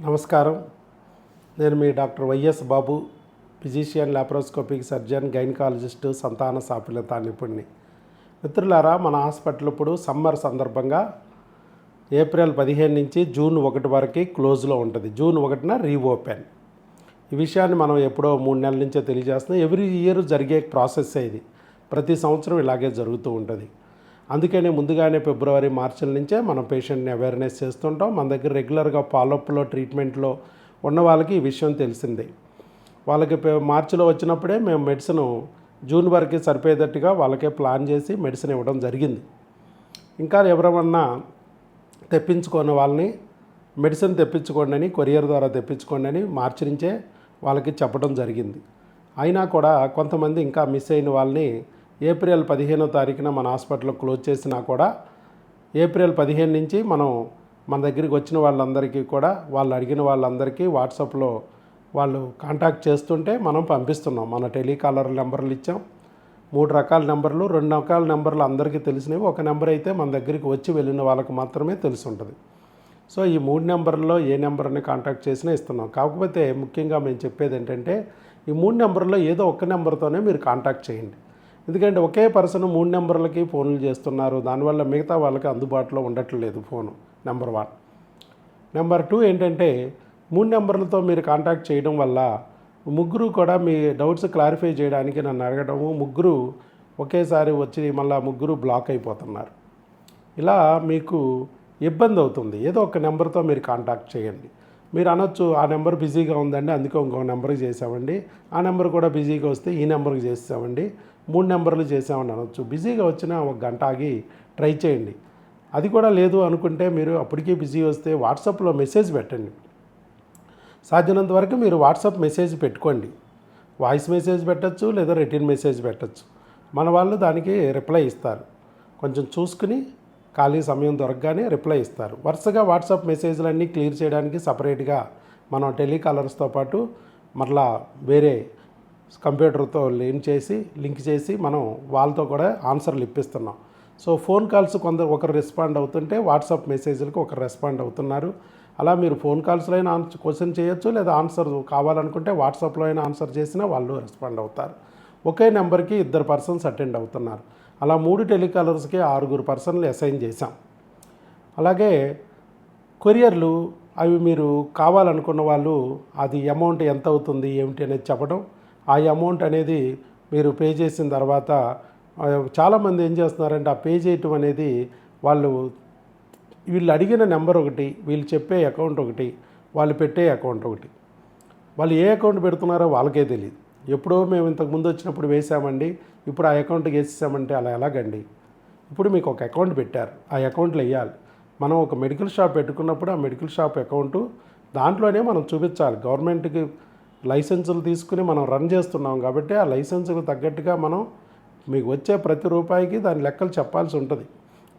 నమస్కారం. నేను మీ doctor Y S Babu physician laparoscopic surgeon gynaecologist సంతాన సాఫల్యత నిపుణ్ణి మిత్రులారా మన హాస్పిటల్ ఇప్పుడు సమ్మర్ సందర్భంగా ఏప్రిల్ పదిహేను నుంచి జూన్ ఒకటి వరకు క్లోజ్లో ఉంటుంది. జూన్ ఒకటిన రీఓపెన్. ఈ విషయాన్ని మనం ఎప్పుడో మూడు నెలల నుంచే తెలియజేస్తున్నాం. ఎవ్రీ ఇయర్ జరిగే ప్రాసెస్ ఇది. ప్రతి సంవత్సరం ఇలాగే జరుగుతూ ఉంటుంది. అందుకనే ముందుగానే ఫిబ్రవరి మార్చిల నుంచే మనం పేషెంట్ని అవేర్నెస్ చేస్తుంటాం. మన దగ్గర రెగ్యులర్గా ఫాలోఅప్లో ట్రీట్మెంట్లో ఉన్న వాళ్ళకి ఈ విషయం తెలిసిందే. వాళ్ళకి మార్చిలో వచ్చినప్పుడే మేము మెడిసిన్ జూన్ వరకు సరిపోయేటట్టుగా వాళ్ళకే ప్లాన్ చేసి మెడిసిన్ ఇవ్వడం జరిగింది. ఇంకా ఎవరమన్నా తెప్పించుకోని వాళ్ళని మెడిసిన్ తెప్పించుకోండి అని కొరియర్ ద్వారా తెప్పించుకోండి అని మార్చి నుంచే వాళ్ళకి చెప్పడం జరిగింది. అయినా కూడా కొంతమంది ఇంకా మిస్ అయిన వాళ్ళని ఏప్రిల్ పదిహేనో తారీఖున మన హాస్పిటల్ క్లోజ్ చేసినా కూడా ఏప్రిల్ పదిహేను నుంచి మనం మన దగ్గరికి వచ్చిన వాళ్ళందరికీ కూడా వాళ్ళు అడిగిన వాళ్ళందరికీ వాట్సాప్లో వాళ్ళు కాంటాక్ట్ చేస్తుంటే మనం పంపిస్తున్నాం. మన టెలికాలర్ నెంబర్లు ఇచ్చాం. మూడు రకాల నెంబర్లు రెండు రకాల నెంబర్లు అందరికీ తెలిసినవి. ఒక నెంబర్ అయితే మన దగ్గరికి వచ్చి వెళ్ళిన వాళ్ళకి మాత్రమే తెలిసి ఉంటుంది సో ఈ మూడు నెంబర్లో ఏ నెంబర్ని కాంటాక్ట్ చేసినా ఇస్తున్నాం. కాకపోతే ముఖ్యంగా మేము చెప్పేది ఏంటంటే ఈ మూడు నెంబర్లో ఏదో ఒక్క నెంబర్తోనే మీరు కాంటాక్ట్ చేయండి. ఎందుకంటే ఒకే పర్సన్ మూడు నెంబర్లకి ఫోన్లు చేస్తున్నారు. దానివల్ల మిగతా వాళ్ళకి అందుబాటులో ఉండట్లేదు phone number one. Number two ఏంటంటే మూడు నెంబర్లతో మీరు కాంటాక్ట్ చేయడం వల్ల ముగ్గురు కూడా మీ డౌట్స్ క్లారిఫై చేయడానికి నన్ను అడగడము ముగ్గురు ఒకేసారి వచ్చి మళ్ళీ ముగ్గురు బ్లాక్ అయిపోతున్నారు. ఇలా మీకు ఇబ్బంది అవుతుంది. ఏదో ఒక నెంబర్తో మీరు కాంటాక్ట్ చేయండి. మీరు అనొచ్చు ఆ నెంబర్ బిజీగా ఉందండి అందుకే ఇంకో నెంబర్కి చేసామండి ఆ నెంబర్ కూడా బిజీగా వస్తే ఈ నెంబర్కి చేసామండి మూడు నెంబర్లు చేసామని అనొచ్చు. బిజీగా వచ్చిన ఒక గంట ఆగి ట్రై చేయండి. అది కూడా లేదు అనుకుంటే మీరు అప్పటికే బిజీ వస్తే వాట్సాప్లో మెసేజ్ పెట్టండి. సాధ్యమైనంత వరకు మీరు వాట్సాప్ మెసేజ్ పెట్టుకోండి. వాయిస్ మెసేజ్ పెట్టచ్చు లేదా రిటర్న్ మెసేజ్ పెట్టచ్చు. మన వాళ్ళు దానికి రిప్లై ఇస్తారు. కొంచెం చూసుకుని ఖాళీ సమయం దొరకగానే రిప్లై ఇస్తారు. వరుసగా వాట్సాప్ మెసేజ్లన్నీ క్లియర్ చేయడానికి సపరేట్గా మనం టెలికాలర్స్తో పాటు మరలా వేరే కంప్యూటర్తో లింక్ చేసి లింక్ చేసి మనం వాళ్ళతో కూడా ఆన్సర్లు ఇప్పిస్తున్నాం. సో ఫోన్ కాల్స్ కొందరు ఒకరు రెస్పాండ్ అవుతుంటే వాట్సాప్ మెసేజ్లకు ఒకరు రెస్పాండ్ అవుతున్నారు. అలా మీరు ఫోన్ కాల్స్లో అయినా ఆన్సర్ క్వశ్చన్ చేయొచ్చు లేదా ఆన్సర్ కావాలనుకుంటే వాట్సాప్లో అయినా ఆన్సర్ చేసినా వాళ్ళు రెస్పాండ్ అవుతారు. ఒకే నెంబర్కి ఇద్దరు పర్సన్స్ అటెండ్ అవుతున్నారు. అలా మూడు టెలికాలర్స్కి ఆరుగురు పర్సన్లు అసైన్ చేశాం. అలాగే కొరియర్లు అవి మీరు కావాలనుకున్న వాళ్ళు అది అమౌంట్ ఎంత అవుతుంది ఏమిటి అనేది చెప్పడం ఆ అమౌంట్ అనేది మీరు పే చేసిన తర్వాత చాలామంది ఏం చేస్తున్నారంటే ఆ పే చేయటం అనేది వాళ్ళు వీళ్ళు అడిగిన నెంబర్ ఒకటి వీళ్ళు చెప్పే అకౌంట్ ఒకటి వాళ్ళు పెట్టే అకౌంట్ ఒకటి. వాళ్ళు ఏ అకౌంట్ పెడుతున్నారో వాళ్ళకే తెలియదు ఎప్పుడో మేము ఇంతకు ముందు వచ్చినప్పుడు వేసామండి ఇప్పుడు ఆ అకౌంట్కి వేసేసామంటే అలా ఎలాగండి? ఇప్పుడు మీకు ఒక అకౌంట్ పెట్టారు ఆ అకౌంట్లో వేయాలి. మనం ఒక మెడికల్ షాప్ పెట్టుకున్నప్పుడు ఆ మెడికల్ షాప్ అకౌంటు దాంట్లోనే మనం చూపించాలి. గవర్నమెంట్కి లైసెన్సులు తీసుకుని మనం రన్ చేస్తున్నాం కాబట్టి ఆ లైసెన్సుకు తగ్గట్టుగా మనం మీకు వచ్చే ప్రతి రూపాయికి దాని లెక్కలు చెప్పాల్సి ఉంటుంది.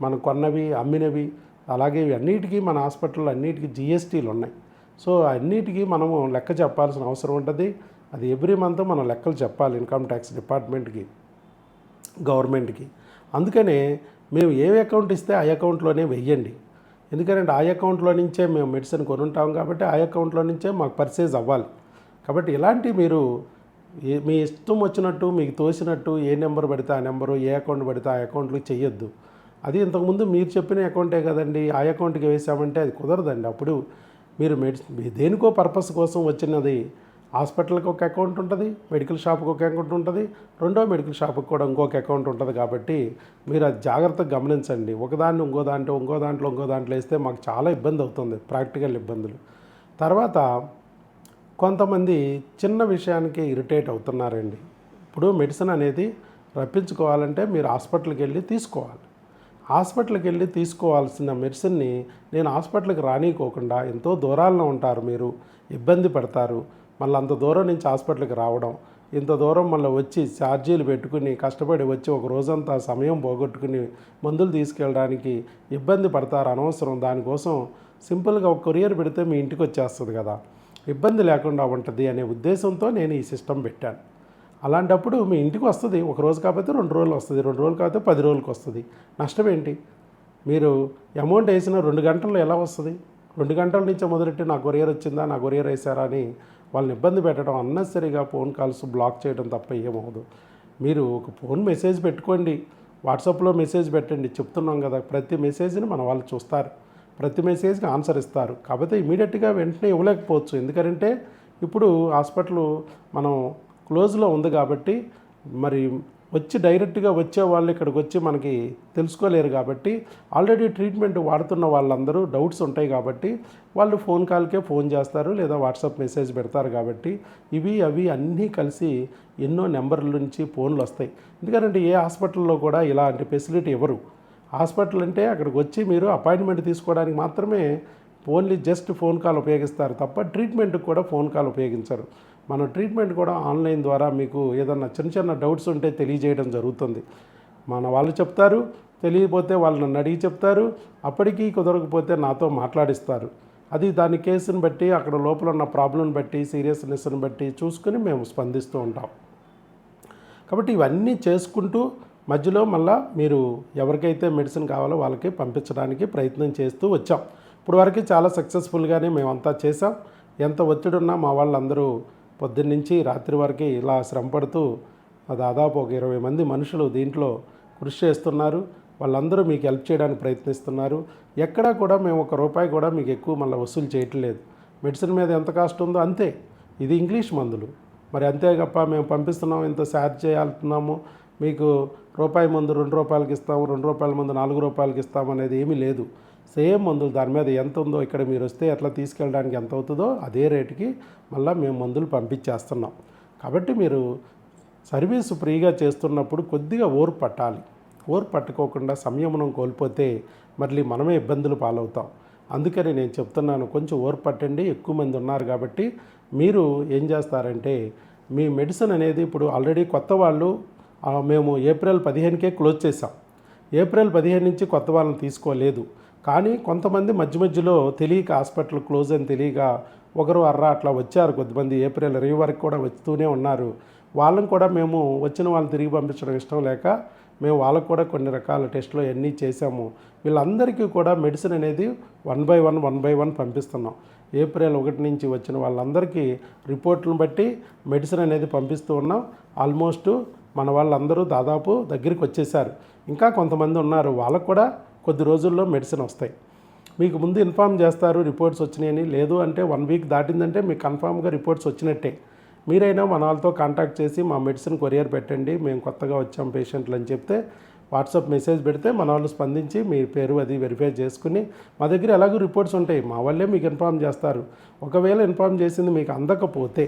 మనం కొన్నవి అమ్మినవి అలాగే ఇవి అన్నిటికీ మన హాస్పిటల్లో అన్నిటికీ జిఎస్టీలు ఉన్నాయి. సో అన్నిటికీ మనము లెక్క చెప్పాల్సిన అవసరం ఉంటుంది. అది ఎవ్రీ మంత్ మనం లెక్కలు చెప్పాలి ఇన్కమ్ ట్యాక్స్ డిపార్ట్మెంట్కి గవర్నమెంట్కి. అందుకనే మేము ఏ అకౌంట్ ఇస్తే ఆ అకౌంట్లోనే వెయ్యండి. ఎందుకంటే ఆ అకౌంట్లో నుంచే మేము మెడిసిన్ కొనుంటాం కాబట్టి ఆ అకౌంట్లో నుంచే మాకు పర్చేజ్ అవ్వాలి. కాబట్టి ఇలాంటి మీరు మీ ఇష్టం వచ్చినట్టు మీకు తోసినట్టు ఏ నెంబర్ పెడితే ఆ నెంబరు ఏ అకౌంట్ పెడితే ఆ అకౌంట్లు చేయొద్దు అది ఇంతకుముందు మీరు చెప్పిన అకౌంటే కదండి ఆ అకౌంట్కి వేసామంటే అది కుదరదండి. అప్పుడు మీరు మెడిసిన్ దేనికో పర్పస్ కోసం వచ్చినది హాస్పిటల్కి ఒక అకౌంట్ ఉంటుంది మెడికల్ షాప్కి ఒక అకౌంట్ ఉంటుంది రెండో మెడికల్ షాప్కి కూడా ఇంకొక అకౌంట్ ఉంటుంది కాబట్టి మీరు అది జాగ్రత్తగా గమనించండి. ఒకదాన్ని ఇంకో దాంట్లో ఇంకో దాంట్లో ఇంకో దాంట్లో వేస్తే మాకు చాలా ఇబ్బంది అవుతుంది ప్రాక్టికల్ ఇబ్బందులు. తర్వాత కొంతమంది చిన్న విషయానికి ఇరిటేట్ అవుతున్నారండి. ఇప్పుడు మెడిసిన్ అనేది రప్పించుకోవాలంటే మీరు హాస్పిటల్కి వెళ్ళి తీసుకోవాలి. హాస్పిటల్కి వెళ్ళి తీసుకోవాల్సిన మెడిసిన్ని నేను హాస్పిటల్కి రానికోకుండా ఎంతో దూరాల్లో ఉంటారు మీరు ఇబ్బంది పడతారు. మళ్ళీ అంత దూరం నుంచి హాస్పిటల్కి రావడం ఇంత దూరం మళ్ళీ వచ్చి ఛార్జీలు పెట్టుకుని కష్టపడి వచ్చి ఒక రోజంతా సమయం పోగొట్టుకుని మందులు తీసుకెళ్ళడానికి ఇబ్బంది పడతారు అనవసరం. దానికోసం సింపుల్గా ఒక కొరియర్ పెడితే మీ ఇంటికి వచ్చేస్తుంది కదా. ఇబ్బంది లేకుండా ఉంటుంది అనే ఉద్దేశంతో నేను ఈ సిస్టమ్ పెట్టాను. అలాంటప్పుడు మీ ఇంటికి వస్తుంది ఒక రోజు కాకపోతే రెండు రోజులు వస్తుంది రెండు రోజులు కాకపోతే పది రోజులకు వస్తుంది. నష్టం ఏంటి? మీరు అమౌంట్ వేసిన రెండు గంటల్లో ఎలా వస్తుంది? రెండు గంటల నుంచే మొదలెట్టి నా కొరియర్ వచ్చిందా నా కొరియర్ వేసారా అని వాళ్ళని ఇబ్బంది పెట్టడం అన్నెసరీగా ఫోన్ కాల్స్ బ్లాక్ చేయడం తప్ప ఏమవదు మీరు ఒక ఫోన్ మెసేజ్ పెట్టుకోండి. వాట్సాప్లో మెసేజ్ పెట్టండి. చెప్తున్నాం కదా ప్రతి మెసేజ్ని మన వాళ్ళు చూస్తారు. ప్రతి మెసేజ్కి ఆన్సర్ ఇస్తారు. కాకపోతే ఇమీడియట్గా వెంటనే ఇవ్వలేకపోవచ్చు. ఎందుకంటే ఇప్పుడు హాస్పిటల్ మనం క్లోజ్లో ఉంది కాబట్టి మరి వచ్చి డైరెక్ట్గా వచ్చే వాళ్ళు ఇక్కడికి వచ్చి మనకి తెలుసుకోలేరు కాబట్టి ఆల్రెడీ ట్రీట్మెంట్ వాడుతున్న వాళ్ళందరూ డౌట్స్ ఉంటాయి కాబట్టి వాళ్ళు ఫోన్ కాల్కే ఫోన్ చేస్తారు లేదా వాట్సాప్ మెసేజ్ పెడతారు కాబట్టి ఇవి అవి అన్నీ కలిసి ఎన్నో నెంబర్ల నుంచి ఫోన్లు వస్తాయి. ఎందుకంటే ఏ హాస్పిటల్లో కూడా ఇలాంటి ఫెసిలిటీ ఇవ్వరు. హాస్పిటల్ అంటే అక్కడికి వచ్చి మీరు అపాయింట్మెంట్ తీసుకోవడానికి మాత్రమే ఓన్లీ జస్ట్ ఫోన్ కాల్ ఉపయోగిస్తారు తప్ప ట్రీట్మెంట్కి కూడా ఫోన్ కాల్ ఉపయోగించరు. మన ట్రీట్మెంట్ కూడా ఆన్లైన్ ద్వారా మీకు ఏదన్నా చిన్న చిన్న డౌట్స్ ఉంటే తెలియజేయడం జరుగుతుంది. మన వాళ్ళు చెప్తారు తెలియకపోతే వాళ్ళు నన్ను అడిగి చెప్తారు అప్పటికీ కుదరకపోతే నాతో మాట్లాడిస్తారు. అది దాని కేసుని బట్టి అక్కడ లోపల ఉన్న ప్రాబ్లంని బట్టి సీరియస్నెస్ని బట్టి చూసుకుని మేము స్పందిస్తూ ఉంటాం. కాబట్టి ఇవన్నీ చేసుకుంటూ మధ్యలో మళ్ళా మీరు ఎవరికైతే మెడిసిన్ కావాలో వాళ్ళకి పంపించడానికి ప్రయత్నం చేస్తూ వచ్చాం. ఇప్పుడు వరకు చాలా సక్సెస్ఫుల్గానే మేమంతా చేసాం ఎంత ఒత్తిడి ఉన్నా మా వాళ్ళందరూ పొద్దున్నుంచి రాత్రి వరకు ఇలా శ్రమపడుతూ దాదాపు ఒక ఇరవై మంది మనుషులు దీంట్లో కృషి చేస్తున్నారు. వాళ్ళందరూ మీకు హెల్ప్ చేయడానికి ప్రయత్నిస్తున్నారు. ఎక్కడా కూడా మేము ఒక రూపాయి కూడా మీకు ఎక్కువ మళ్ళీ వసూలు చేయట్లేదు. మెడిసిన్ మీద ఎంత కాస్ట్ ఉందో అంతే. ఇది ఇంగ్లీష్ మందులు. మరి అంతే గప్ప మేము పంపిస్తున్నాం ఇంత ఛార్జ్ చేయాలనుకున్నాము మీకు రూపాయి మందు రెండు రూపాయలకి ఇస్తాము రెండు రూపాయల మందు నాలుగు రూపాయలకి ఇస్తాము అనేది ఏమీ లేదు. సేమ్ మందులు దాని మీద ఎంత ఉందో ఇక్కడ మీరు వస్తే ఎట్లా తీసుకెళ్ళడానికి ఎంత అవుతుందో అదే రేటుకి మళ్ళీ మేము మందులు పంపించేస్తున్నాం. కాబట్టి మీరు సర్వీసు ఫ్రీగా చేస్తున్నప్పుడు కొద్దిగా ఓరు పట్టాలి. ఓరు పట్టుకోకుండా సంయమనం కోల్పోతే మళ్ళీ మనమే ఇబ్బందులు పాలవుతాం. అందుకని నేను చెప్తున్నాను కొంచెం ఓరు పట్టండి ఎక్కువ మంది ఉన్నారు కాబట్టి మీరు ఏం చేస్తారంటే మీ మెడిసిన్ అనేది ఇప్పుడు ఆల్రెడీ కొత్త వాళ్ళు మేము ఏప్రిల్ పదిహేనుకే క్లోజ్ చేసాం ఏప్రిల్ పదిహేను నుంచి కొత్త వాళ్ళని తీసుకోలేదు. కానీ కొంతమంది మధ్య మధ్యలో తెలియక హాస్పిటల్ క్లోజ్ అని తెలియక ఒకరు అర్రా అట్లా వచ్చారు కొద్దిమంది. ఏప్రిల్ ఇరవై వరకు కూడా వస్తూనే ఉన్నారు. వాళ్ళని కూడా మేము వచ్చిన వాళ్ళని తిరిగి పంపించడం ఇష్టం లేక మేము వాళ్ళకు కూడా కొన్ని రకాల టెస్టులు అన్నీ చేసాము వీళ్ళందరికీ కూడా మెడిసిన్ అనేది one by one one by one పంపిస్తున్నాం. ఏప్రిల్ ఒకటి నుంచి వచ్చిన వాళ్ళందరికీ రిపోర్ట్లను బట్టి మెడిసిన్ అనేది పంపిస్తూ ఉన్నాం. ఆల్మోస్ట్ మన వాళ్ళందరూ దాదాపు దగ్గరికి వచ్చేసారు ఇంకా కొంతమంది ఉన్నారు. వాళ్ళకు కూడా కొద్ది రోజుల్లో మెడిసిన్ వస్తాయి. మీకు ముందు ఇన్ఫామ్ చేస్తారు రిపోర్ట్స్ వచ్చినాయని. లేదు అంటే వన్ వీక్ దాటిందంటే మీకు కన్ఫామ్గా రిపోర్ట్స్ వచ్చినట్టే. మీరైనా మన వాళ్ళతో కాంటాక్ట్ చేసి మా మెడిసిన్ కొరియర్ పెట్టండి. మేము కొత్తగా వచ్చాం పేషెంట్లు అని చెప్తే వాట్సాప్ మెసేజ్ పెడితే మన వాళ్ళు స్పందించి మీ పేరు అది వెరిఫై చేసుకుని మా దగ్గర ఎలాగో రిపోర్ట్స్ ఉంటాయి. మా వాళ్ళే మీకు ఇన్ఫామ్ చేస్తారు. ఒకవేళ ఇన్ఫామ్ చేసింది మీకు అందకపోతే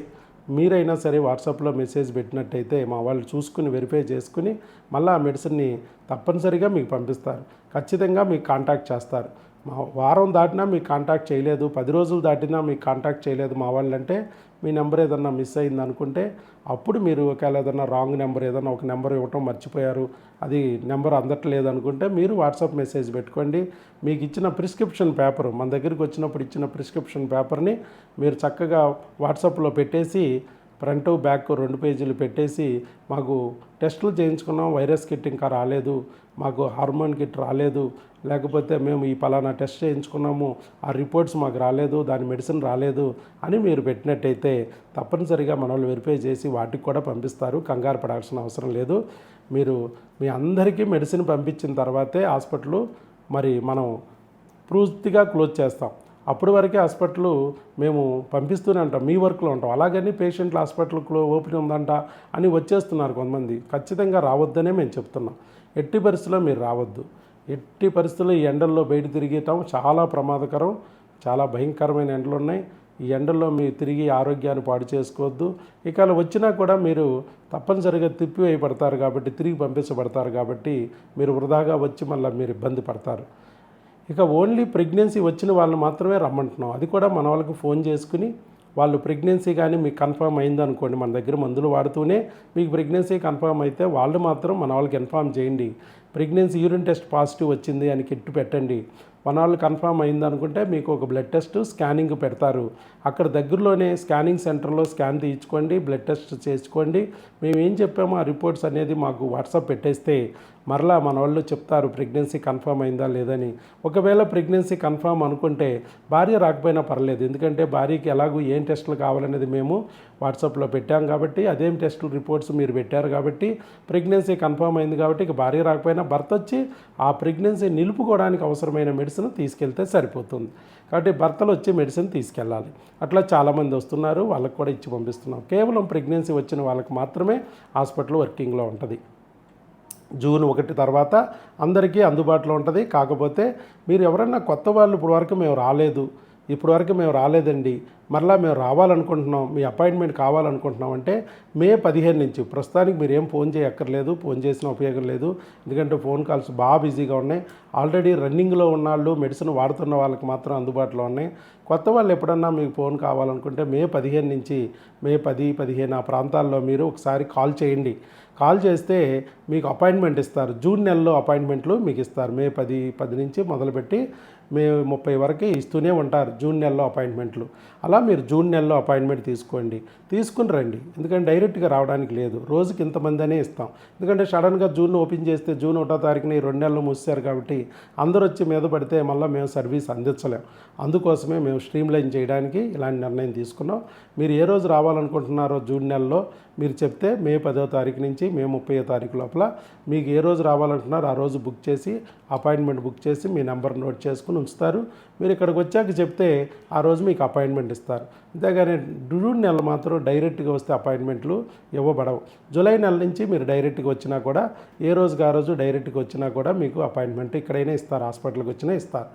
మీరైనా సరే వాట్సాప్లో మెసేజ్ పెట్టినట్టయితే మా వాళ్ళు చూసుకుని వెరిఫై చేసుకుని మళ్ళీ ఆ మెడిసిన్ని తప్పనిసరిగా మీకు పంపిస్తారు. ఖచ్చితంగా మీకు కాంటాక్ట్ చేస్తారు. మా వారం దాటినా మీకు కాంటాక్ట్ చేయలేదు పది రోజులు దాటినా మీకు కాంటాక్ట్ చేయలేదు మా వాళ్ళంటే మీ నెంబర్ ఏదన్నా మిస్ అయింది అనుకుంటే అప్పుడు మీరు ఒకవేళ ఏదన్నా రాంగ్ నెంబర్ ఏదన్నా ఒక నెంబర్ ఇవ్వటం మర్చిపోయారు అది నెంబర్ అందట్లేదు అనుకుంటే మీరు వాట్సాప్ మెసేజ్ పెట్టుకోండి. మీకు ఇచ్చిన ప్రిస్క్రిప్షన్ పేపర్ మన దగ్గరికి వచ్చినప్పుడు ఇచ్చిన ప్రిస్క్రిప్షన్ పేపర్ని మీరు చక్కగా వాట్సాప్లో పెట్టేసి ఫ్రంట్ బ్యాక్ రెండు పేజీలు పెట్టేసి మాకు టెస్టులు చేయించుకున్నాం. వైరస్ కిట్ ఇంకా రాలేదు. మాకు హార్మోన్ కిట్ రాలేదు. లేకపోతే మేము ఈ పలానా టెస్ట్ చేయించుకున్నాము. ఆ రిపోర్ట్స్ మాకు రాలేదు. దాని మెడిసిన్ రాలేదు అని మీరు పెట్టినట్టయితే తప్పనిసరిగా మన వాళ్ళు వెరిఫై చేసి వాటికి కూడా పంపిస్తారు. కంగారు పడాల్సిన అవసరం లేదు. మీరు మీ అందరికీ మెడిసిన్ పంపించిన తర్వాతే హాస్పిటల్ మరి మనం పూర్తిగా క్లోజ్ చేస్తాం. అప్పటి వరకే హాస్పిటల్ మేము పంపిస్తూనే ఉంటాం మీ వర్క్లో ఉంటాం. అలాగని పేషెంట్లు హాస్పిటల్లో ఓపెన్ ఉందంట అని వచ్చేస్తున్నారు కొంతమంది. ఖచ్చితంగా రావద్దనే మేము చెప్తున్నాం. ఎట్టి పరిస్థితుల్లో మీరు రావద్దు. ఎట్టి పరిస్థితుల్లో ఈ ఎండల్లో బయట తిరిగేటం చాలా ప్రమాదకరం చాలా భయంకరమైన ఎండలు ఉన్నాయి ఈ ఎండల్లో మీరు తిరిగి ఆరోగ్యాన్ని పాడు చేసుకోవద్దు. ఇక అలా వచ్చినా కూడా మీరు తప్పనిసరిగా తిప్పివేయబడతారు కాబట్టి తిరిగి పంపించబడతారు కాబట్టి మీరు వృధాగా వచ్చి మళ్ళీ మీరు ఇబ్బంది పడతారు. ఇక ఓన్లీ ప్రెగ్నెన్సీ వచ్చిన వాళ్ళని మాత్రమే రమ్మంటున్నాం. అది కూడా మన వాళ్ళకి ఫోన్ చేసుకుని వాళ్ళు ప్రెగ్నెన్సీ కానీ మీకు కన్ఫర్మ్ అయింది అనుకోండి మన దగ్గర మందులు వాడుతూనే మీకు ప్రెగ్నెన్సీ కన్ఫర్మ్ అయితే వాళ్ళు మాత్రం మన వాళ్ళకి ఇన్ఫామ్ చేయండి. ప్రెగ్నెన్సీ యూరిన్ టెస్ట్ పాజిటివ్ వచ్చింది అని కిట్ పెట్టండి. వన్ వాళ్ళు కన్ఫామ్ అయింది అనుకుంటే మీకు ఒక బ్లడ్ టెస్ట్ స్కానింగ్ పెడతారు. అక్కడ దగ్గరలోనే స్కానింగ్ సెంటర్లో స్కాన్ తీయించుకోండి బ్లడ్ టెస్ట్ చేసుకోండి మేము ఏం చెప్పామో ఆ రిపోర్ట్స్ అనేది మాకు వాట్సాప్ పెట్టేస్తే మరలా మన వాళ్ళు చెప్తారు ప్రెగ్నెన్సీ కన్ఫామ్ అయిందా లేదని ఒకవేళ ప్రెగ్నెన్సీ కన్ఫామ్ అనుకుంటే భార్య రాకపోయినా పర్లేదు. ఎందుకంటే భార్యకి ఎలాగూ ఏం టెస్టులు కావాలనేది మేము వాట్సాప్లో పెట్టాం కాబట్టి అదేం టెస్టులు రిపోర్ట్స్ మీరు పెట్టారు కాబట్టి ప్రెగ్నెన్సీ కన్ఫర్మ్ అయింది కాబట్టి ఇక భార్య రాకపోయినా భర్త వచ్చి ఆ ప్రెగ్నెన్సీ నిలుపుకోవడానికి అవసరమైన మెడిసిన్ తీసుకెళ్తే సరిపోతుంది. కాబట్టి భర్తలు వచ్చి మెడిసిన్ తీసుకెళ్ళాలి. అట్లా చాలామంది వస్తున్నారు వాళ్ళకి కూడా ఇచ్చి పంపిస్తున్నాం. కేవలం ప్రెగ్నెన్సీ వచ్చిన వాళ్ళకి మాత్రమే హాస్పిటల్ వర్కింగ్లో ఉంటుంది. జూన్ ఒకటి తర్వాత అందరికీ అందుబాటులో ఉంటుంది. కాకపోతే మీరు ఎవరన్నా కొత్త వాళ్ళు ఇప్పుడు వరకు మేము రాలేదు ఇప్పుడు వరకు మేము రాలేదండి. మరలా మేము రావాలనుకుంటున్నాం. మీ అపాయింట్మెంట్ కావాలనుకుంటున్నాం అంటే మే పదిహేను నుంచి. ప్రస్తుతానికి మీరు ఏం ఫోన్ చేయక్కర్లేదు. ఫోన్ చేసిన ఉపయోగం లేదు. ఎందుకంటే ఫోన్ కాల్స్ బాగా బిజీగా ఉన్నాయి. ఆల్రెడీ రన్నింగ్లో ఉన్న వాళ్ళు మెడిసిన్ వాడుతున్న వాళ్ళకి మాత్రం అందుబాటులో ఉన్నాయి. కొత్త వాళ్ళు ఎప్పుడన్నా మీకు ఫోన్ కావాలనుకుంటే మే పదిహేను నుంచి మే పది పదిహేను ఆ ప్రాంతాల్లో మీరు ఒకసారి కాల్ చేయండి. కాల్ చేస్తే మీకు అపాయింట్మెంట్ ఇస్తారు. జూన్ నెలలో అపాయింట్మెంట్లు మీకు ఇస్తారు. మే పది పది నుంచి మొదలుపెట్టి మే ముప్పై వరకు ఇస్తూనే ఉంటారు జూన్ నెలలో అపాయింట్మెంట్లు. అలా మీరు జూన్ నెలలో అపాయింట్మెంట్ తీసుకోండి. తీసుకుని రండి. ఎందుకంటే డైరెక్ట్గా రావడానికి లేదు. రోజుకి ఇంతమంది అనే ఇస్తాం. ఎందుకంటే సడన్గా జూన్ ఓపెన్ చేస్తే జూన్ ఒకటో తారీఖున ఈ రెండు నెలలు మూసారు కాబట్టి అందరూ వచ్చి మీద పడితే మళ్ళీ మేము సర్వీస్ అందించలేం. అందుకోసమే మేము స్ట్రీమ్లైన్ చేయడానికి ఇలాంటి నిర్ణయం తీసుకున్నాం. మీరు ఏ రోజు రావాలనుకుంటున్నారో జూన్ నెలలో మీరు చెప్తే మే పదో తారీఖు నుంచి మే ముప్పై తారీఖు లోపల మీకు ఏ రోజు రావాలంటున్నారు ఆ రోజు బుక్ చేసి అపాయింట్మెంట్ బుక్ చేసి మీ నెంబర్ నోట్ చేసుకుని ఉంచుతారు. మీరు ఇక్కడికి వచ్చాక చెప్తే ఆ రోజు మీకు అపాయింట్మెంట్ ఇస్తారు. అంతేగాని జూన్ నెల మాత్రం డైరెక్ట్గా వస్తే అపాయింట్మెంట్లు ఇవ్వబడవు. జూలై నెల నుంచి మీరు డైరెక్ట్గా వచ్చినా కూడా ఏ రోజుకి ఆ రోజు డైరెక్ట్గా వచ్చినా కూడా మీకు అపాయింట్మెంట్ ఇక్కడైనా ఇస్తారు హాస్పిటల్కి వచ్చినా ఇస్తారు.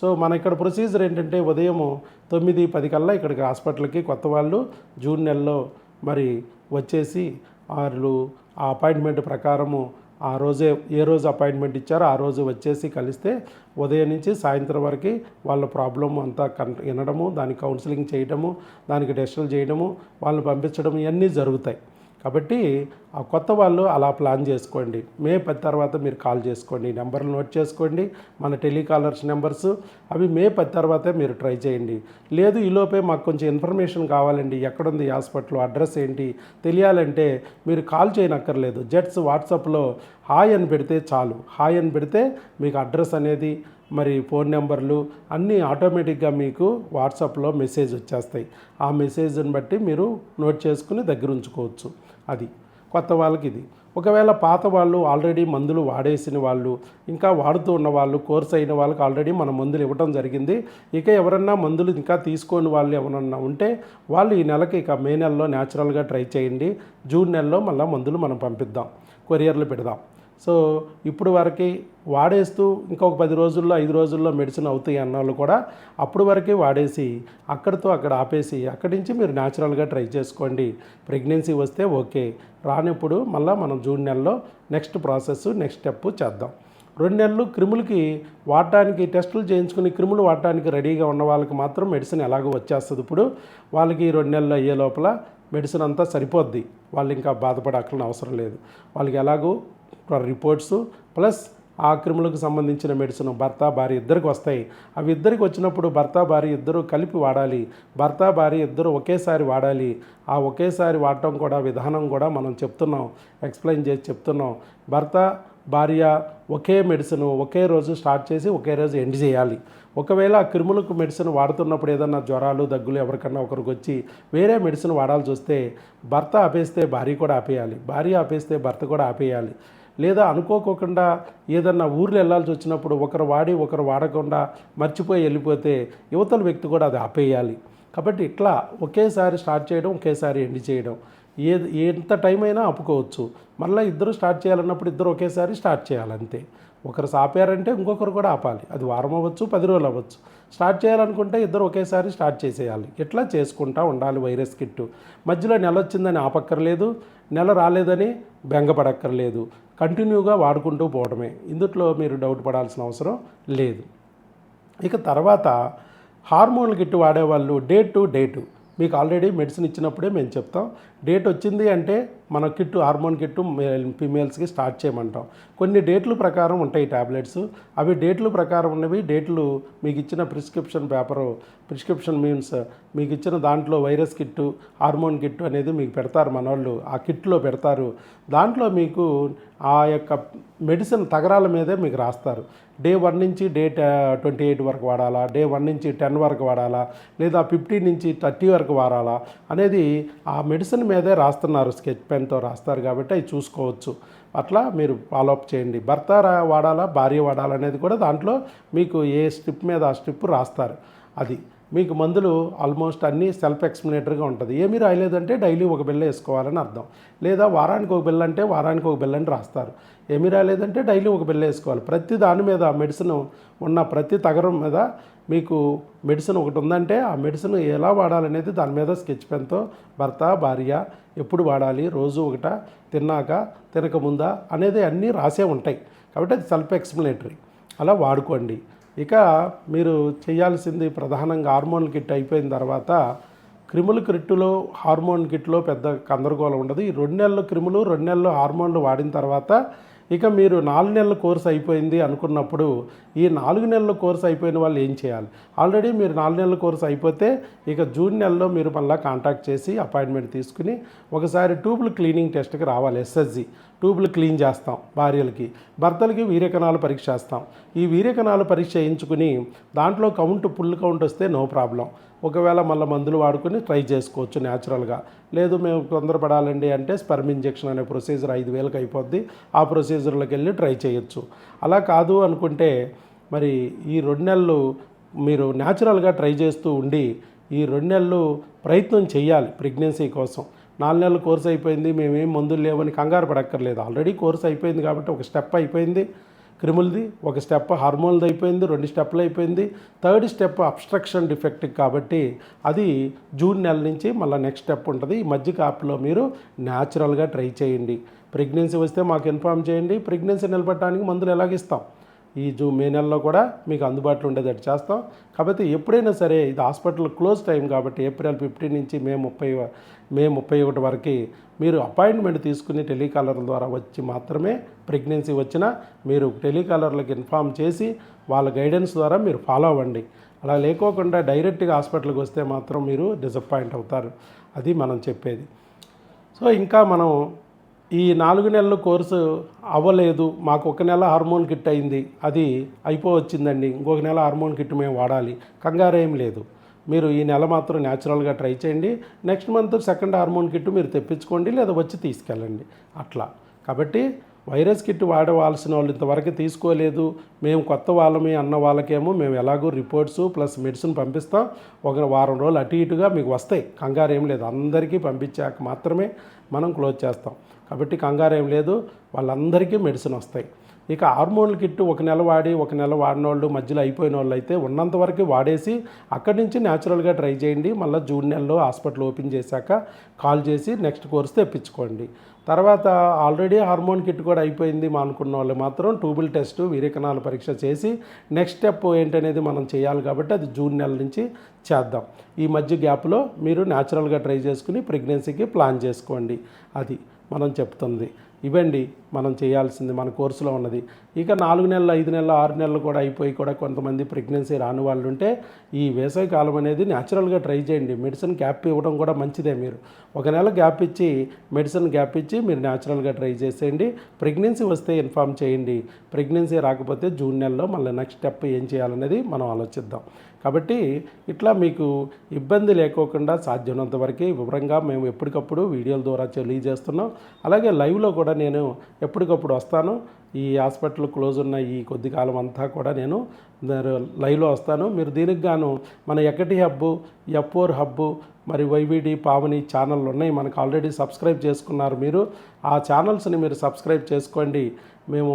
సో మన ఇక్కడ ప్రొసీజర్ ఏంటంటే ఉదయం తొమ్మిది పది కల్లా ఇక్కడికి హాస్పిటల్కి కొత్త వాళ్ళు జూన్ నెలలో మరి వచ్చేసి వాళ్ళు ఆ అపాయింట్మెంట్ ప్రకారము ఆ రోజే ఏ రోజు అపాయింట్మెంట్ ఇచ్చారో ఆ రోజు వచ్చేసి కలిస్తే ఉదయం నుంచి సాయంత్రం వరకు వాళ్ళ ప్రాబ్లం అంతా కన్ వినడము దానికి కౌన్సిలింగ్ చేయడము దానికి టెస్టులు చేయడము వాళ్ళని పంపించడం ఇవన్నీ జరుగుతాయి. కాబట్టి ఆ కొత్త వాళ్ళు అలా ప్లాన్ చేసుకోండి. మే పది తర్వాత మీరు కాల్ చేసుకోండి. నెంబర్లు నోట్ చేసుకోండి. మన టెలికాలర్స్ నెంబర్స్ అవి మే పది తర్వాతే మీరు ట్రై చేయండి. లేదు ఈలోపే మాకు కొంచెం ఇన్ఫర్మేషన్ కావాలండి. ఎక్కడుంది హాస్పిటల్? అడ్రస్ ఏంటి? తెలియాలంటే మీరు కాల్ చేయనక్కర్లేదు. జెట్స్ వాట్సాప్లో హాయ్ అని పెడితే చాలు. హాయ్ అని పెడితే మీకు అడ్రస్ అనేది మరి ఫోన్ నెంబర్లు అన్నీ ఆటోమేటిక్గా మీకు వాట్సాప్లో మెసేజ్ వచ్చేస్తాయి. ఆ మెసేజ్ని బట్టి మీరు నోట్ చేసుకుని దగ్గర ఉంచుకోవచ్చు. అది కొత్త వాళ్ళకి ఇది. ఒకవేళ పాత వాళ్ళు ఆల్రెడీ మందులు వాడేసిన వాళ్ళు ఇంకా వాడుతూ ఉన్న వాళ్ళు కోర్స్ అయిన వాళ్ళకి ఆల్రెడీ మన మందులు ఇవ్వడం జరిగింది. ఇక ఎవరన్నా మందులు ఇంకా తీసుకోని వాళ్ళు ఎవరన్నా ఉంటే వాళ్ళు ఈ నెలకి ఇక మే నెలలో న్యాచురల్గా ట్రై చేయండి. జూన్ నెలలో మళ్ళీ మందులు మనం పంపిద్దాం. కొరియర్లు పెడదాం. సో ఇప్పుడు వరకు వాడేస్తూ ఇంకొక పది రోజుల్లో ఐదు రోజుల్లో మెడిసిన్ అవుతాయి అన్న వాళ్ళు కూడా అప్పుడు వరకే వాడేసి అక్కడితో అక్కడ ఆపేసి అక్కడి నుంచి మీరు న్యాచురల్గా ట్రై చేసుకోండి. ప్రెగ్నెన్సీ వస్తే ఓకే. రానప్పుడు మళ్ళీ మనం జూన్ నెలలో నెక్స్ట్ ప్రాసెస్ నెక్స్ట్ స్టెప్ చేద్దాం. రెండు నెలలు క్రిములకి వాడటానికి టెస్టులు చేయించుకుని క్రిములు వాడటానికి రెడీగా ఉన్న వాళ్ళకి మాత్రం మెడిసిన్ ఎలాగో వచ్చేస్తుంది. ఇప్పుడు వాళ్ళకి రెండు నెలలు అయ్యే లోపల మెడిసిన్ అంతా సరిపోద్ది. వాళ్ళు ఇంకా బాధపడక్కర్ని అవసరం లేదు. వాళ్ళకి ఎలాగో రిపోర్ట్స్ ప్లస్ ఆ క్రిములకు సంబంధించిన మెడిసిన్ భర్త భార్య ఇద్దరికి వస్తాయి. అవి ఇద్దరికి వచ్చినప్పుడు భర్త భార్య ఇద్దరు కలిపి వాడాలి. భర్త భార్య ఇద్దరు ఒకేసారి వాడాలి. ఆ ఒకేసారి వాడటం కూడా విధానం కూడా మనం చెప్తున్నాం. ఎక్స్ప్లెయిన్ చేసి చెప్తున్నాం. భర్త భార్య ఒకే మెడిసిన్ ఒకే రోజు స్టార్ట్ చేసి ఒకే రోజు ఎండ్ చేయాలి. ఒకవేళ ఆ క్రిములకు మెడిసిన్ వాడుతున్నప్పుడు ఏదన్నా జ్వరాలు దగ్గులు ఎవరికన్నా ఒకరికి వచ్చి వేరే మెడిసిన్ వాడాల్సి వస్తే భర్త ఆపేస్తే భార్య కూడా ఆపేయాలి భార్య ఆపేస్తే భర్త కూడా ఆపేయాలి. లేదా అనుకోకోకుండా ఏదన్నా ఊర్లు వెళ్ళాల్సి వచ్చినప్పుడు ఒకరు వాడి ఒకరు వాడకుండా మర్చిపోయి వెళ్ళిపోతే యువతల వ్యక్తి కూడా అది ఆపేయాలి. కాబట్టి ఇట్లా ఒకేసారి స్టార్ట్ చేయడం ఒకేసారి ఎండ్ చేయడం. ఏ ఎంత టైం అయినా ఆపుకోవచ్చు. మళ్ళీ ఇద్దరు స్టార్ట్ చేయాలన్నప్పుడు ఇద్దరు ఒకేసారి స్టార్ట్ చేయాలి అంతే ఒకరు ఆపారంటే ఇంకొకరు కూడా ఆపాలి. అది వారం అవ్వచ్చు పది రోజులు అవ్వచ్చు. స్టార్ట్ చేయాలనుకుంటే ఇద్దరు ఒకేసారి స్టార్ట్ చేసేయాలి. ఇట్లా చేసుకుంటా ఉండాలి వైరస్ కిట్టు. మధ్యలో నెల వచ్చిందని ఆపక్కర్లేదు నెల రాలేదని బెంగపడక్కర్లేదు. కంటిన్యూగా వాడుకుంటూ పోవడమే ఇందుట్లో మీరు డౌట్ పడాల్సిన అవసరం లేదు. ఇక తర్వాత హార్మోన్ కిట్టు వాడేవాళ్ళు డేట్ టు డేటు మీకు ఆల్రెడీ మెడిసిన్ ఇచ్చినప్పుడే మేము చెప్తాం. డేట్ వచ్చింది అంటే మన కిట్టు హార్మోన్ కిట్టు ఫిమేల్స్కి స్టార్ట్ చేయమంటాం. కొన్ని డేట్ల ప్రకారం ఉంటాయి టాబ్లెట్స్. అవి డేట్ల ప్రకారం ఉన్నవి డేట్లు మీకు ఇచ్చిన ప్రిస్క్రిప్షన్ పేపరు ప్రిస్క్రిప్షన్ మీన్స్ మీకు ఇచ్చిన దాంట్లో వైరస్ కిట్టు హార్మోన్ కిట్టు అనేది మీకు పెడతారు మన వాళ్ళు ఆ కిట్లో పెడతారు. దాంట్లో మీకు ఆ యొక్క మెడిసిన్ తగరాల మీదే మీకు రాస్తారు. డే వన్ నుంచి డే ట్వంటీ ఎయిట్ వరకు వాడాలా డే వన్ నుంచి టెన్ వరకు వాడాలా లేదా ఫిఫ్టీ నుంచి థర్టీ వరకు వాడాలా అనేది ఆ మెడిసిన్ మీదే రాస్తున్నారు స్కెచ్ పెన్తో రాస్తారు కాబట్టి అవి చూసుకోవచ్చు. అట్లా మీరు ఫాలోఅప్ చేయండి. భర్త రా- వాడాలా భార్య వాడాలా అనేది కూడా దాంట్లో మీకు ఏ స్ట్రిప్ మీద ఆ స్ట్రిప్ రాస్తారు. అది. మీకు మందులు ఆల్మోస్ట్ అన్నీ సెల్ఫ్ ఎక్స్ప్లెనేటరీగా ఉంటుంది. ఏమీ రాయలేదంటే డైలీ ఒక బిల్ల వేసుకోవాలని అర్థం. లేదా వారానికి ఒక బిల్ల అంటే వారానికి ఒక బిల్లని రాస్తారు. ఏమీ రాలేదంటే డైలీ ఒక బిల్ల వేసుకోవాలి. ప్రతి దాని మీద మెడిసిన్ ఉన్న ప్రతి తగరం మీద మీకు మెడిసిన్ ఒకటి ఉందంటే ఆ మెడిసిన్ ఎలా వాడాలనేది దాని మీద స్కెచ్ పెన్తో భర్త భార్య ఎప్పుడు వాడాలి రోజు ఒకట తిన్నాక తినకముందా అనేది అన్నీ రాసే ఉంటాయి. కాబట్టి అది సెల్ఫ్ ఎక్స్ప్లెనేటరీ అలా వాడుకోండి. ఇక మీరు చేయాల్సింది ప్రధానంగా హార్మోన్ కిట్ అయిపోయిన తర్వాత క్రిములు కిట్టులో హార్మోన్ కిట్లో పెద్ద గందరగోళం ఉండదు. ఈ రెండు నెలలు క్రిములు రెండు నెలలు హార్మోన్లు వాడిన తర్వాత ఇక మీరు నాలుగు నెలల కోర్స్ అయిపోయింది అనుకున్నప్పుడు ఈ నాలుగు నెలల కోర్స్ అయిపోయిన వాళ్ళు ఏం చేయాలి? ఆల్రెడీ మీరు నాలుగు నెలల కోర్స్ అయిపోతే ఇక జూన్ నెలలో మీరు మళ్ళీ కాంటాక్ట్ చేసి అపాయింట్మెంట్ తీసుకుని ఒకసారి ట్యూబ్లు క్లీనింగ్ టెస్ట్కి రావాలి ఎస్ఎస్జి. ట్యూబ్లు క్లీన్ చేస్తాం భార్యలకి. భర్తలకి వీర్యకణాలు పరీక్ష చేస్తాం. ఈ వీర్యకణాలు పరీక్ష చేయించుకుని దాంట్లో కౌంట్ ఫుల్ కౌంట్ వస్తే నో ప్రాబ్లం. ఒకవేళ మళ్ళీ మందులు వాడుకొని ట్రై చేసుకోవచ్చు న్యాచురల్గా లేదు మేము తొందరపడాలండి అంటే స్పర్మ్ ఇంజెక్షన్ అనే ప్రొసీజర్ ఐదు వేలకు అయిపోద్ది. ఆ ప్రొసీజర్లోకి వెళ్ళి ట్రై చేయొచ్చు. అలా కాదు అనుకుంటే మరి ఈ రెండు నెలలు మీరు న్యాచురల్గా ట్రై చేస్తూ ఉండి ఈ రెండు నెలలు ప్రయత్నం చేయాలి ప్రెగ్నెన్సీ కోసం. నాలుగు నెలల కోర్స్ అయిపోయింది మేమేం మందులు లేవని కంగారు పడక్కర్లేదు. ఆల్రెడీ కోర్స్ అయిపోయింది కాబట్టి ఒక స్టెప్ అయిపోయింది. క్రిములది ఒక స్టెప్ హార్మోన్ది అయిపోయింది రెండు స్టెప్లు అయిపోయింది. థర్డ్ స్టెప్ అబ్స్ట్రక్షన్ డిఫెక్ట్ కాబట్టి అది జూన్ నెల నుంచి మళ్ళీ నెక్స్ట్ స్టెప్ ఉంటుంది. ఈ మధ్య కాపులో మీరు న్యాచురల్గా ట్రై చేయండి. ప్రెగ్నెన్సీ వస్తే మాకు ఇన్ఫామ్ చేయండి. ప్రెగ్నెన్సీ నిలబెట్టడానికి మందులు ఎలాగిస్తాం ఈ జూ మే నెలలో కూడా మీకు అందుబాటులో ఉండేటట్టు చేస్తాం. కాబట్టి ఎప్పుడైనా సరే ఇది హాస్పిటల్ క్లోజ్ టైం కాబట్టి ఏప్రిల్ ఫిఫ్టీన్ నుంచి మే ముప్పై మే ముప్పై ఒకటి వరకు మీరు అపాయింట్మెంట్ తీసుకుని టెలికాలర్ ద్వారా వచ్చి మాత్రమే ప్రెగ్నెన్సీ వచ్చినా మీరు టెలికాలర్లకు ఇన్ఫామ్ చేసి వాళ్ళ గైడెన్స్ ద్వారా మీరు ఫాలో అవ్వండి. అలా లేకోకుండా డైరెక్ట్గా హాస్పిటల్కి వస్తే మాత్రం మీరు డిసప్పాయింట్ అవుతారు. అది మనం చెప్పేది. సో ఇంకా మనం ఈ నాలుగు నెలల కోర్సు అవ్వలేదు మాకు ఒక నెల హార్మోన్ కిట్ అయింది అది అయిపోవచ్చిందండి ఇంకొక నెల హార్మోన్ కిట్ మేము వాడాలి కంగారు ఏం లేదు. మీరు ఈ నెల మాత్రం న్యాచురల్గా ట్రై చేయండి next month second hormone kit మీరు తెప్పించుకోండి లేదా వచ్చి తీసుకెళ్ళండి అట్లా. కాబట్టి వైరస్ కిట్ వాడవలసిన వాళ్ళు ఇంతవరకు తీసుకోలేదు మేము కొత్త వాళ్ళమే అన్న వాళ్ళకేమో మేము ఎలాగో రిపోర్ట్స్ ప్లస్ మెడిసిన్ పంపిస్తాం ఒక వారం రోజులు అటు ఇటుగా మీకు వస్తాయి కంగారు ఏం లేదు అందరికీ పంపించాక మాత్రమే మనం క్లోజ్ చేస్తాం. కాబట్టి కంగారు ఏం లేదు. వాళ్ళందరికీ మెడిసిన్ వస్తాయి. ఇక హార్మోన్ల కిట్ ఒక నెల వాడి ఒక నెల వాడిన వాళ్ళు మధ్యలో అయిపోయిన వాళ్ళు అయితే ఉన్నంత వరకు వాడేసి అక్కడి నుంచి న్యాచురల్గా ట్రై చేయండి. మళ్ళీ జూన్ నెలలో హాస్పిటల్ ఓపెన్ చేశాక కాల్ చేసి నెక్స్ట్ కోర్స్ తెప్పించుకోండి. తర్వాత ఆల్రెడీ హార్మోన్ కిట్ కూడా అయిపోయింది మా అనుకున్న వాళ్ళు మాత్రం. ట్యూబుల్ టెస్ట్ వీర్యకణాల పరీక్ష చేసి నెక్స్ట్ స్టెప్ ఏంటనేది మనం చేయాలి కాబట్టి అది జూన్ నెల నుంచి చేద్దాం. ఈ మధ్య గ్యాప్లో మీరు న్యాచురల్గా ట్రై చేసుకుని ప్రెగ్నెన్సీకి ప్లాన్ చేసుకోండి. అది. మనం చెప్తుంది. ఇవండి మనం చేయాల్సింది మన కోర్సులో ఉన్నది. ఇక నాలుగు నెలలు ఐదు నెలలు ఆరు నెలలు కూడా అయిపోయి కూడా కొంతమంది ప్రెగ్నెన్సీ రాని వాళ్ళు ఉంటే ఈ వేసవి కాలం అనేది న్యాచురల్గా ట్రై చేయండి. మెడిసిన్ గ్యాప్ ఇవ్వడం కూడా మంచిదే మీరు. ఒక నెల గ్యాప్ ఇచ్చి మెడిసిన్ గ్యాప్ ఇచ్చి మీరు న్యాచురల్గా ట్రై చేసేయండి. ప్రెగ్నెన్సీ వస్తే ఇన్ఫామ్ చేయండి. ప్రెగ్నెన్సీ రాకపోతే జూన్ నెలలో మళ్ళీ నెక్స్ట్ స్టెప్ ఏం చేయాలనేది మనం ఆలోచిద్దాం. కాబట్టి ఇట్లా మీకు ఇబ్బంది లేకోకుండా సాధ్యమైనంత వరకు వివరంగా మేము ఎప్పటికప్పుడు వీడియోల ద్వారా తెలియజేస్తున్నాం. అలాగే లైవ్లో కూడా నేను ఎప్పటికప్పుడు వస్తాను. ఈ హాస్పిటల్ క్లోజ్ ఉన్న ఈ కొద్ది కాలం అంతా కూడా నేను లైవ్లో వస్తాను. మీరు దీనికి గాను మన ఎక్కటి హబ్బు ఎఫ్ఓర్ హబ్బు మరి వైవిడి పావని ఛానళ్ళు ఉన్నాయి. మనకు ఆల్రెడీ సబ్స్క్రైబ్ చేసుకున్నారు మీరు. ఆ ఛానల్స్ని మీరు సబ్స్క్రైబ్ చేసుకోండి. మేము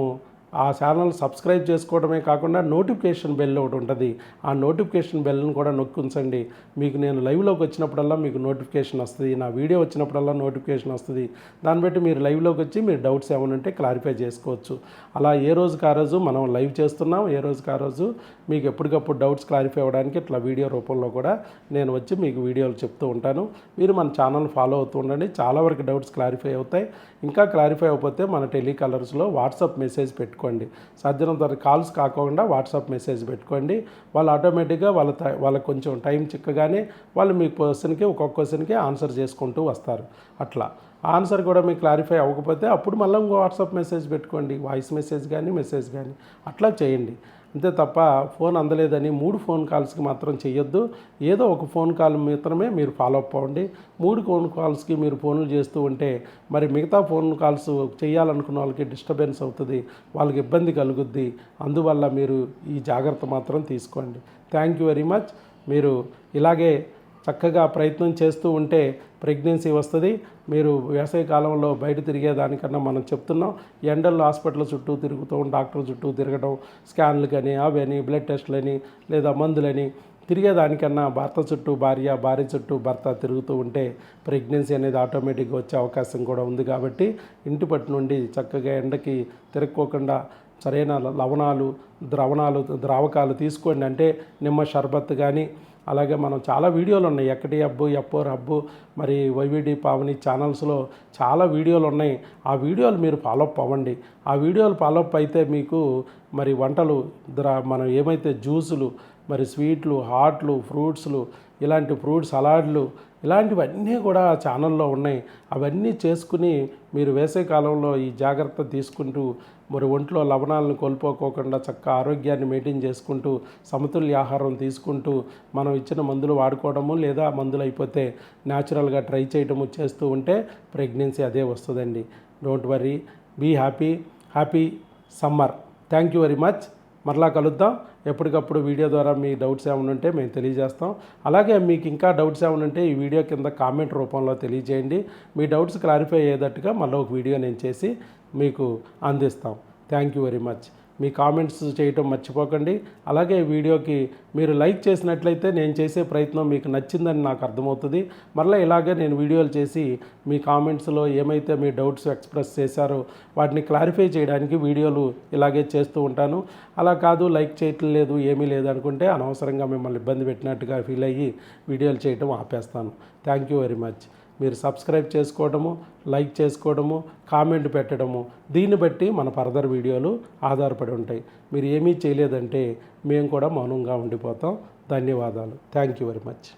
ఆ ఛానల్ సబ్స్క్రైబ్ చేసుకోవడమే కాకుండా నోటిఫికేషన్ బెల్ ఒకటి ఉంటుంది. ఆ నోటిఫికేషన్ బెల్ని కూడా నొక్కి ఉంచండి. మీకు నేను లైవ్లోకి వచ్చినప్పుడల్లా మీకు నోటిఫికేషన్ వస్తుంది. నా వీడియో వచ్చినప్పుడల్లా నోటిఫికేషన్ వస్తుంది. దాన్ని బట్టి మీరు లైవ్లోకి వచ్చి మీరు డౌట్స్ ఏమైనా ఉంటే క్లారిఫై చేసుకోవచ్చు. అలా ఏ రోజుకి ఆ రోజు మనం లైవ్ చేస్తున్నాం. ఏ రోజుకి ఆ రోజు మీకు ఎప్పటికప్పుడు డౌట్స్ క్లారిఫై అవ్వడానికి ఇట్లా వీడియో రూపంలో కూడా నేను వచ్చి మీకు వీడియోలు చెప్తూ ఉంటాను. మీరు మన ఛానల్ ఫాలో అవుతూ ఉండండి. చాలా వరకు డౌట్స్ క్లారిఫై అవుతాయి. ఇంకా క్లారిఫై అయిపోతే మన టెలికాలర్స్లో వాట్సాప్ మెసేజ్ పెట్టుకోండి. సాధ్యమైనంత వరకు కాల్స్ కాకుండా వాట్సాప్ మెసేజ్ పెట్టుకోండి. వాళ్ళు ఆటోమేటిక్గా వాళ్ళ ట- వాళ్ళకి కొంచెం టైం చిక్కగానే వాళ్ళు మీ క్వశ్చన్కి ఒక్కొక్క క్వశ్చన్కి ఆన్సర్ చేసుకుంటూ వస్తారు. అట్లా. ఆన్సర్ కూడా మీకు క్లారిఫై అవ్వకపోతే అప్పుడు మళ్ళీ ఇంకో వాట్సాప్ మెసేజ్ పెట్టుకోండి. వాయిస్ మెసేజ్ కానీ మెసేజ్ కానీ అట్లా చేయండి. అంతే తప్ప ఫోన్ అందలేదని మూడు ఫోన్ కాల్స్కి మాత్రం చేయొద్దు ఏదో ఒక ఫోన్ కాల్ మాత్రమే మీరు ఫాలో అప్ అవ్వండి. మూడు ఫోన్ కాల్స్కి మీరు ఫోన్లు చేస్తూ ఉంటే మరి మిగతా ఫోన్ కాల్స్ చేయాలనుకున్న వాళ్ళకి డిస్టర్బెన్స్ అవుతుంది వాళ్ళకి ఇబ్బంది కలుగుద్ది. అందువల్ల మీరు ఈ జాగ్రత్త మాత్రం తీసుకోండి. Thank you very much. మీరు ఇలాగే చక్కగా ప్రయత్నం చేస్తూ ఉంటే ప్రెగ్నెన్సీ వస్తుంది. మీరు వేసవి కాలంలో బయట తిరిగేదానికన్నా మనం చెప్తున్నాం ఎండల్లో హాస్పిటల్ చుట్టూ తిరుగుతాం డాక్టర్ చుట్టూ తిరగడం స్కాన్లు కానీ అవని బ్లడ్ టెస్టులని లేదా మందులని తిరిగేదానికన్నా భర్త చుట్టూ భార్య భార్య చుట్టూ భర్త తిరుగుతూ ఉంటే ప్రెగ్నెన్సీ అనేది ఆటోమేటిక్గా వచ్చే అవకాశం కూడా ఉంది కాబట్టి ఇంటి పట్టు నుండి చక్కగా ఎండకి తిరక్కోకుండా సరైన లవణాలు ద్రవణాలు ద్రావకాలు తీసుకోండి అంటే నిమ్మ షర్బత్ కానీ అలాగే మనం చాలా వీడియోలు ఉన్నాయి. ఎక్కడి హబ్బు ఎప్పోర్ హబ్బు మరి వైవిడి పావని ఛానల్స్లో చాలా వీడియోలు ఉన్నాయి. ఆ వీడియోలు మీరు ఫాలోఅప్ అవ్వండి. ఆ వీడియోలు ఫాలోఅప్ అయితే మీకు మరి వంటలు ద్రా మనం ఏమైతే జ్యూసులు మరి స్వీట్లు హాట్లు ఫ్రూట్స్లు ఇలాంటి ఫ్రూట్ సలాడ్లు ఇలాంటివన్నీ కూడా ఛానల్లో ఉన్నాయి. అవన్నీ చేసుకుని మీరు వేసే కాలంలో ఈ జాగ్రత్త తీసుకుంటూ మరి ఒంట్లో లవణాలను కోల్పోకోకుండా చక్క ఆరోగ్యాన్ని మెయింటైన్ చేసుకుంటూ సమతుల్య ఆహారం తీసుకుంటూ మనం ఇచ్చిన మందులు వాడుకోవడము లేదా మందులు అయిపోతే న్యాచురల్గా ట్రై చేయడము చేస్తూ ఉంటే ప్రెగ్నెన్సీ అదే వస్తుందండి. Don't worry. Be happy. Happy summer. Thank you very much. మరలా కలుద్దాం. ఎప్పటికప్పుడు వీడియో ద్వారా మీ డౌట్స్ ఏమైనా ఉంటే మేము తెలియజేస్తాం. అలాగే మీకు ఇంకా డౌట్స్ ఏమైనా ఉంటే ఈ వీడియో కింద కామెంట్ రూపంలో తెలియజేయండి. మీ డౌట్స్ క్లారిఫై అయ్యేటట్టుగా మళ్ళీ ఒక వీడియో నేను చేసి మీకు అందిస్తాం. థ్యాంక్ యూ వెరీ మచ్ మీ కామెంట్స్ చేయటం మర్చిపోకండి. అలాగే వీడియోకి మీరు లైక్ చేసినట్లయితే నేను చేసే ప్రయత్నం మీకు నచ్చిందని నాకు అర్థమవుతుంది. మరలా ఇలాగే నేను వీడియోలు చేసి మీ కామెంట్స్లో ఏమైతే మీ డౌట్స్ ఎక్స్ప్రెస్ చేశారో వాటిని క్లారిఫై చేయడానికి వీడియోలు ఇలాగే చేస్తూ ఉంటాను. అలా కాదు లైక్ చేయటం లేదు ఏమీ లేదు అనుకుంటే అనవసరంగా మిమ్మల్ని ఇబ్బంది పెట్టినట్టుగా ఫీల్ అయ్యి వీడియోలు చేయటం ఆపేస్తాను. థ్యాంక్ యూ వెరీ మచ్ మీరు సబ్స్క్రైబ్ చేసుకోవడము లైక్ చేసుకోవడము కామెంట్ పెట్టడము దీన్ని బట్టి మన ఫర్దర్ వీడియోలు ఆధారపడి ఉంటాయి. మీరు ఏమీ చేయలేదంటే మేము కూడా మౌనంగా ఉండిపోతాం. ధన్యవాదాలు. Thank you very much.